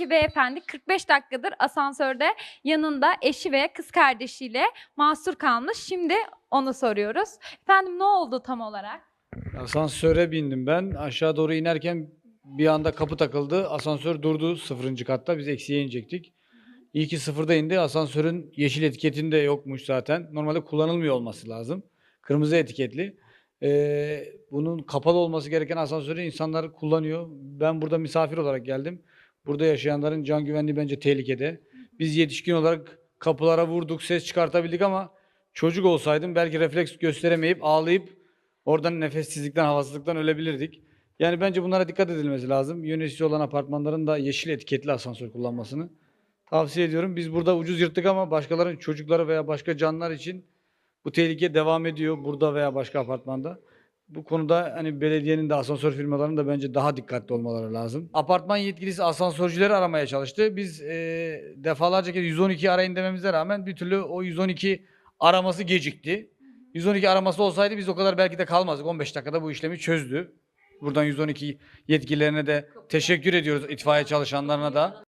bir beyefendi 45 dakikadır asansörde yanında eşi ve kız kardeşiyle mahsur kalmış. Şimdi onu soruyoruz. Efendim ne oldu tam olarak? Asansöre bindim ben. Aşağı doğru inerken bir anda kapı takıldı. Asansör durdu sıfırıncı katta. Biz eksiye inecektik. İyi ki sıfırda indi. Asansörün yeşil etiketinde yokmuş zaten. Normalde kullanılmıyor olması lazım. Kırmızı etiketli. Ee, bunun kapalı olması gereken asansörü insanlar kullanıyor. Ben burada misafir olarak geldim. Burada yaşayanların can güvenliği bence tehlikede. Biz yetişkin olarak kapılara vurduk, ses çıkartabildik ama çocuk olsaydım belki refleks gösteremeyip ağlayıp oradan nefessizlikten, havasızlıktan ölebilirdik. Yani bence bunlara dikkat edilmesi lazım. Yönetici olan apartmanların da yeşil etiketli asansör kullanmasını tavsiye ediyorum. Biz burada ucuz yırttık ama başkalarının çocukları veya başka canlar için bu tehlike devam ediyor burada veya başka apartmanda. Bu konuda hani belediyenin de asansör firmalarının da bence daha dikkatli olmaları lazım. Apartman yetkilisi asansörcüleri aramaya çalıştı. Biz eee, defalarca kez 112 arayın dememize rağmen bir türlü o 112 araması gecikti. 112 araması olsaydı biz o kadar belki de kalmazdık. 15 dakikada bu işlemi çözdü. Buradan 112 yetkililerine de teşekkür ediyoruz itfaiye çalışanlarına da.